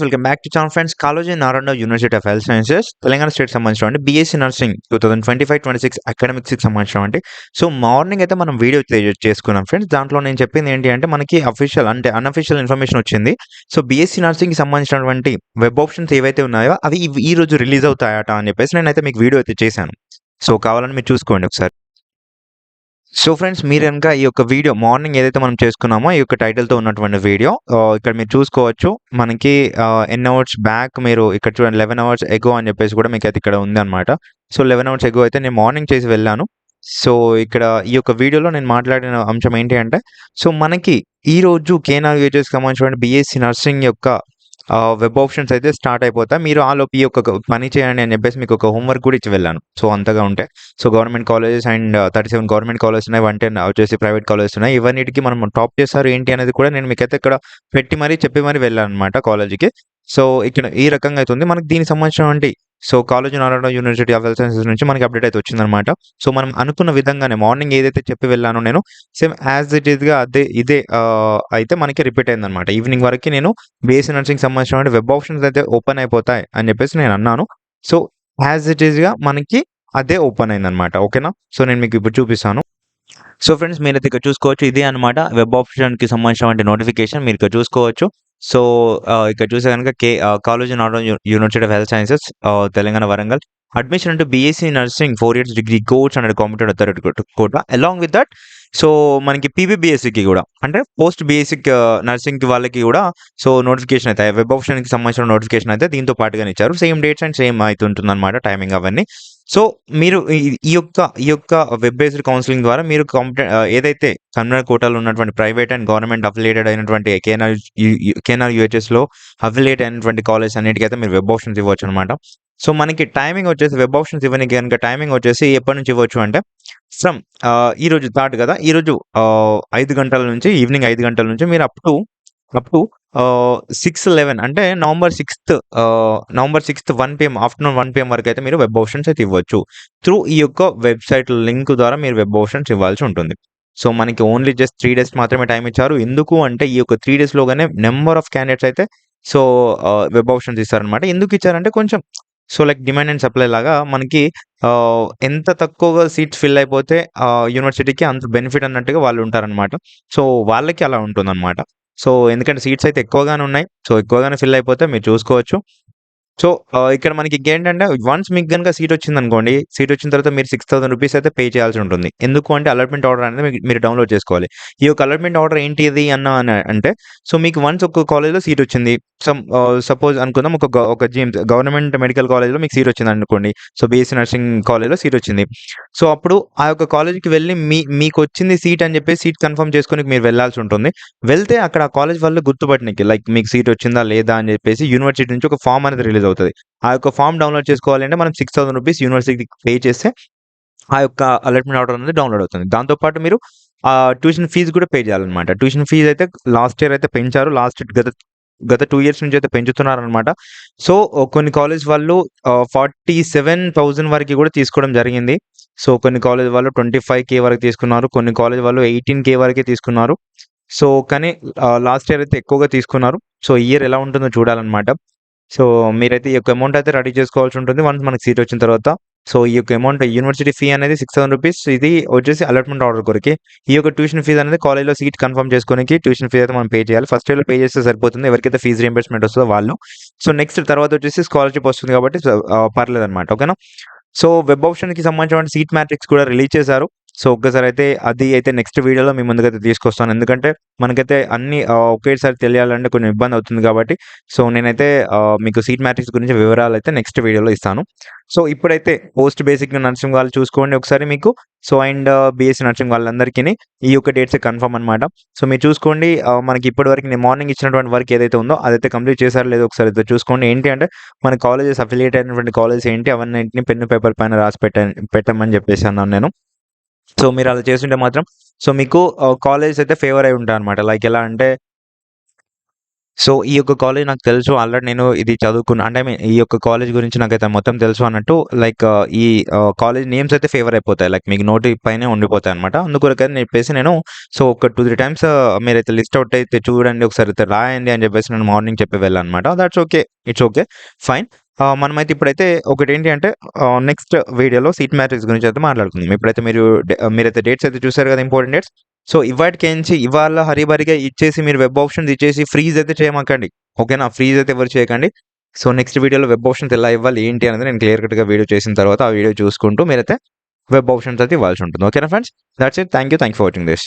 Welcome back to Chan friends Kaloji Narayana university of health sciences Telangana state సంబంధించిన BSc nursing two thousand twenty five twenty six అకాడమిక్స్కి సంబంధించిన so morning అయితే మనం video చేసుకున్నాం friends దాంట్లో నేను చెప్పింది ఏంటి అంటే మనకి అఫీషియల్ అంటే అన్అఫీషియల్ ఇన్ఫర్మేషన్ వచ్చింది. సో బీఎస్సీ నర్సింగ్కి సంబంధించినటువంటి వెబ్ ఆప్షన్స్ ఏవైతే ఉన్నాయో అవి ఈ రోజు రిలీజ్ అవుతాయట అని చెప్పేసి నేనైతే మీకు వీడియో అయితే చేశాను. సో కావాలని మీరు చూసుకోండి ఒకసారి. సో ఫ్రెండ్స్ మీరు కనుక ఈ యొక్క వీడియో మార్నింగ్ ఏదైతే మనం చేసుకున్నామో ఈ యొక్క టైటిల్తో ఉన్నటువంటి వీడియో ఇక్కడ మీరు చూసుకోవచ్చు. మనకి ఎన్ అవర్స్ బ్యాక్ మీరు ఇక్కడ చూడండి లెవెన్ అవర్స్ ఎగో అని చెప్పేసి కూడా మీకు అయితే ఇక్కడ ఉంది అనమాట సో లెవెన్ అవర్స్ ఎగో అయితే నేను మార్నింగ్ చేసి వెళ్ళాను. సో ఇక్కడ ఈ యొక్క వీడియోలో నేను మాట్లాడిన అంశం ఏంటి అంటే సో మనకి ఈ రోజు కేనా యూజెస్ సంబంధించిన బీఎస్సీ నర్సింగ్ యొక్క వెబ్ ఆప్షన్స్ అయితే స్టార్ట్ అయిపోతా. మీరు ఆలోపు ఈ యొక్క పని చేయండి అని చెప్పేసి మీకు ఒక హోంవర్క్ కూడా ఇచ్చి వెళ్ళాను. సో అంతగా ఉంటే. So government colleges and thirty seven government colleges ఉన్నాయి. వన్ టెన్ వచ్చేసి ప్రైవేట్ కాలేజెస్ ఉన్నాయి. ఇవన్నిటికి మనం టాప్ చేస్తారు ఏంటి అనేది కూడా నేను మీకైతే ఇక్కడ పెట్టి మరీ చెప్పి మరీ వెళ్ళాను అనమాట కాలేజీకి సో ఇక్కడ ఈ రకంగా అవుతుంది మనకి దీనికి సంబంధించినటువంటి so Kaloji Narayana university of health sciences నుంచి మనకి అప్డేట్ అయితే వచ్చిందనమాట సో మనం అనుకున్న విధంగానే మార్నింగ్ ఏదైతే చెప్పి వెళ్ళానో నేను సేమ్ యాజ్ ఇట్ ఈస్గా అదే ఇదే అయితే మనకి రిపీట్ అయిందనమాట ఈవినింగ్ వరకు నేను బీఎస్సీ నర్సింగ్ సంబంధించిన వెబ్ ఆప్షన్స్ అయితే ఓపెన్ అయిపోతాయి అని చెప్పేసి నేను అన్నాను. సో యాజ్ ఇట్ ఈస్గా మనకి అదే ఓపెన్ అయిందనమాట ఓకేనా? సో నేను మీకు ఇప్పుడు చూపిస్తాను. సో ఫ్రెండ్స్ మీరు అయితే ఇక్కడ చూసుకోవచ్చు. ఇదే అనమాట వెబ్ ఆప్షన్కి సంబంధించిన నోటిఫికేషన్ మీరు ఇక్కడ చూసుకోవచ్చు. సో ఇక్కడ చూసే కనుక Kaloji Narayana university of health sciences Telangana Warangal. Admission అంటూ BSc nursing four years degree course and competent authority quota along with that so మనకి పీబీబీఎస్సీకి కూడా అంటే పోస్ట్ బీఎస్సీ నర్సింగ్ వాళ్ళకి కూడా సో నోటిఫికేషన్ అయితే వెబ్ ఆప్షన్కి సంబంధించిన నోటిఫికేషన్ అయితే దీంతో పాటుగా ఇచ్చారు. సేమ్ డేట్స్ అండ్ సేమ్ అవుతుంటుంది అనమాట టైమింగ్ అవన్నీ. సో మీరు ఈ- యొక్క ఈ యొక్క వెబ్ బేస్డ్ కౌన్సిలింగ్ ద్వారా మీరు కాంపిటే ఏదైతే కన్నడ కోటాలో ఉన్నటువంటి ప్రైవేట్ అండ్ గవర్నమెంట్ అఫిలియేటెడ్ అయినటువంటి కేఎన్ఆర్ కేఎన్ఆర్ యూహెచ్ఎస్లో అఫిలియేట్ అయినటువంటి కాలేజ్ అన్నిటికైతే మీరు వెబ్ ఆప్షన్స్ ఇవ్వచ్చు అనమాట సో మనకి టైమింగ్ వచ్చేసి వెబ్ ఆప్షన్స్ ఇవ్వడానికి కనుక టైమింగ్ వచ్చేసి ఎప్పటి నుంచి ఇవ్వచ్చు అంటే ఫ్రమ్ ఈ రోజు థర్డ్ కదా ఈ రోజు ఐదు గంటల నుంచి ఈవినింగ్ ఐదు గంటల నుంచి మీరు up to up to six eleven అంటే November sixth November sixth one PM afternoon one PM వరకు అయితే మీరు వెబ్ ఆప్షన్స్ అయితే ఇవ్వచ్చు. త్రూ ఈ యొక్క వెబ్సైట్ లింక్ ద్వారా మీరు వెబ్ ఆప్షన్స్ ఇవ్వాల్సి ఉంటుంది. సో మనకి ఓన్లీ జస్ట్ త్రీ డేస్ మాత్రమే టైం ఇచ్చారు. ఎందుకు అంటే ఈ యొక్క త్రీ డేస్లోగానే నెంబర్ ఆఫ్ క్యాండిడేట్స్ అయితే సో వెబ్ ఆప్షన్స్ ఇస్తారనమాట ఎందుకు ఇచ్చారంటే కొంచెం so like demand and supply లాగా మనకి ఎంత తక్కువగా సీట్స్ ఫిల్ అయిపోతే యూనివర్సిటీకి అంత బెనిఫిట్ అన్నట్టుగా వాళ్ళు ఉంటారనమాట సో వాళ్ళకి అలా ఉంటుందన్నమాట. సో ఎందుకంటే సీట్స్ అయితే ఎక్కువగానే ఉన్నాయి. సో ఎక్కువగానే ఫిల్ అయిపోతే మీరు చూసుకోవచ్చు. సో ఇక్కడ మనకి ఇంకేంటంటే వన్స్ మీకు కనుక సీట్ వచ్చింది అనుకోండి సీట్ వచ్చిన తర్వాత మీరు సిక్స్ థౌసండ్ రూపీస్ అయితే పే చేయాల్సి ఉంటుంది. ఎందుకు అంటే అలాట్మెంట్ ఆర్డర్ అనేది మీరు డౌన్లోడ్ చేసుకోవాలి. ఈ యొక్క అలాట్మెంట్ ఆర్డర్ ఏంటి ఇది అన్న అని అంటే సో మీకు వన్స్ ఒక కాలేజ్లో సీట్ వచ్చింది. సమ్ సపోజ్ అనుకుందాం ఒక ఒక జిమ్ గవర్నమెంట్ మెడికల్ కాలేజ్లో మీకు సీట్ వచ్చింది అనుకోండి. సో బీఎస్సీ నర్సింగ్ కాలేజ్లో సీట్ వచ్చింది. సో అప్పుడు ఆ యొక్క కాలేజ్కి వెళ్ళి మీ మీకు వచ్చింది సీట్ అని చెప్పి సీట్ కన్ఫర్మ్ చేసుకొని మీరు వెళ్ళాల్సి ఉంటుంది. వెళ్తే అక్కడ ఆ కాలేజ్ వాళ్ళు గుర్తుపట్టినకి లైక్ మీకు సీట్ వచ్చిందా లేదా అని చెప్పేసి యూనివర్సిటీ నుంచి ఒక ఫామ్ అనేది రిలీజ్ అవుతుంది. ఆ యొక్క ఫామ్ డౌన్లోడ్ చేసుకోవాలంటే మనం సిక్స్ థౌసండ్ రూపీస్ యూనివర్సిటీకి పే చేస్తే ఆ యొక్క అలర్ట్మెంట్ ఆర్డర్ అనేది డౌన్లోడ్ అవుతుంది. దాంతోపాటు మీరు ఆ ట్యూషన్ ఫీజు కూడా పే చేయాలన్నమాట. ట్యూషన్ ఫీజు అయితే లాస్ట్ ఇయర్ అయితే పెంచారు. లాస్ట్ గత గత టూ ఇయర్స్ నుంచి అయితే పెంచుతున్నారనమాట సో కొన్ని కాలేజ్ వాళ్ళు ఫార్టీ సెవెన్ థౌజండ్ వరకు కూడా తీసుకోవడం జరిగింది. సో కొన్ని కాలేజ్ వాళ్ళు ట్వంటీ ఫైవ్ కే వరకు తీసుకున్నారు. కొన్ని కాలేజ్ వాళ్ళు ఎయిటీన్ కే వరకే తీసుకున్నారు. సో కానీ లాస్ట్ ఇయర్ అయితే ఎక్కువగా తీసుకున్నారు. సో ఇయర్ ఎలా ఉంటుందో చూడాలన్నమాట. సో మీరైతే ఈ యొక్క అమౌంట్ అయితే రెడీ చేసుకోవాల్సి ఉంటుంది వన్స్ మనకి సీట్ వచ్చిన తర్వాత. సో ఈ యొక్క అమౌంట్ యూనివర్సిటీ ఫీ అనేది సిక్స్ థౌసండ్ రూపీస్ ఇది వచ్చేసి అలాట్మెంట్ ఆర్డర్ కొరికి. ఈ యొక్క ట్యూషన్ ఫీజు అనేది కాలేజ్లో సీట్ కన్ఫర్మ్ చేసుకోనికి ట్యూషన్ ఫీజు అయితే మనం పే చేయాలి. ఫస్ట్ ఇయర్లో పే చేస్తే సరిపోతుంది. ఎవరికైతే ఫీజు రీఎంబర్స్మెంట్ వస్తుందో వాళ్ళు. సో నెక్స్ట్ తర్వాత వచ్చేసి స్కాలర్షిప్ వస్తుంది కాబట్టి పర్లేదు అనమాట ఓకేనా సో వెబ్ ఆప్షన్కి సంబంధించిన సీట్ మ్యాట్రిక్స్ కూడా రిలీజ్ చేశారు. సో ఒక్కసారి అయితే అది అయితే నెక్స్ట్ వీడియోలో మీ ముందుకైతే తీసుకొస్తాను. ఎందుకంటే మనకైతే అన్ని ఒకేసారి తెలియాలంటే కొంచెం ఇబ్బంది అవుతుంది కాబట్టి. సో నేనైతే మీకు సీట్ మ్యాట్రిక్స్ గురించి వివరాలు అయితే నెక్స్ట్ వీడియోలో ఇస్తాను. సో ఇప్పుడైతే పోస్ట్ బేసిక్ నర్సింగ్ వాళ్ళు చూసుకోండి ఒకసారి మీకు. సో అండ్ బీఎస్సీ నర్సింగ్ వాళ్ళందరికీ ఈ యొక్క డేట్స్ కన్ఫర్మ్ అనమాట సో మీరు చూసుకోండి మనకి ఇప్పటి వరకు నేను మార్నింగ్ ఇచ్చినటువంటి వర్క్ ఏదైతే ఉందో అదైతే కంప్లీట్ చేశారో లేదో ఒకసారి అయితే చూసుకోండి. ఏంటి అంటే మన కాలేజెస్ అఫిలియేట్ అయినటువంటి కాలేజెస్ ఏంటి? అవన్నీ పెన్ను పేపర్ పైన రాసి పెట్ట పెట్టమని చెప్పేసి అన్నాను నేను. సో మీరు అలా చేస్తుంటే మాత్రం సో మీకు కాలేజ్ అయితే ఫేవర్ అయి ఉంటాయి అనమాట లైక్ ఎలా అంటే సో, ఈ యొక్క కాలేజ్ నాకు తెలుసు. ఆల్రెడీ నేను ఇది చదువుకున్నా. అంటే ఈ యొక్క కాలేజ్ గురించి నాకైతే మొత్తం తెలుసు అన్నట్టు లైక్ ఈ కాలేజ్ నేమ్స్ అయితే ఫేవర్ అయిపోతాయి. లైక్ మీకు నోటి పైనే ఉండిపోతాయన్నమాట. అందుకొరకని చెప్పేసి నేను సో, ఒక 2, 3 టైమ్స్ మీరైతే లిస్ట్ అవుట్ అయితే చూడండి. ఒకసారి అయితే రాయండి అని చెప్పేసి నేను మార్నింగ్ చెప్పి వెళ్ళానన్నమాట. That's okay. It's okay. Fine. మనమైతే ఇప్పుడైతే ఒకటి ఏంటి అంటే నెక్స్ట్ వీడియోలో సీట్ మ్యాట్రిక్స్ గురించి అయితే మాట్లాడుకుందాం. ఇప్పుడైతే మీరు మీరైతే డేట్స్ అయితే చూసారు కదా! Important dates. సో, ఇవాటికేంచి ఇవాళ హరిబరిగా ఇచ్చేసి మీరు వెబ్ ఆప్షన్స్ ఇచ్చేసి ఫ్రీజ్ అయితే చేయమాకండి. ఓకేనా? ఫ్రీజ్ అయితే ఎవరు చేయకండి. సో, నెక్స్ట్ వీడియోలో వెబ్ ఆప్షన్స్ ఎలా ఇవ్వాలి ఏంటి అనేది నేను క్లియర్ కట్‌గా వీడియో చేసిన తర్వాత ఆ వీడియో చూసుకుంటూ మీరైతే వెబ్ ఆప్షన్స్ అయితే ఇవ్వాల్సి ఉంటుంది. ఓకేనా friends? That's it. Thank you. Thank you for watching this.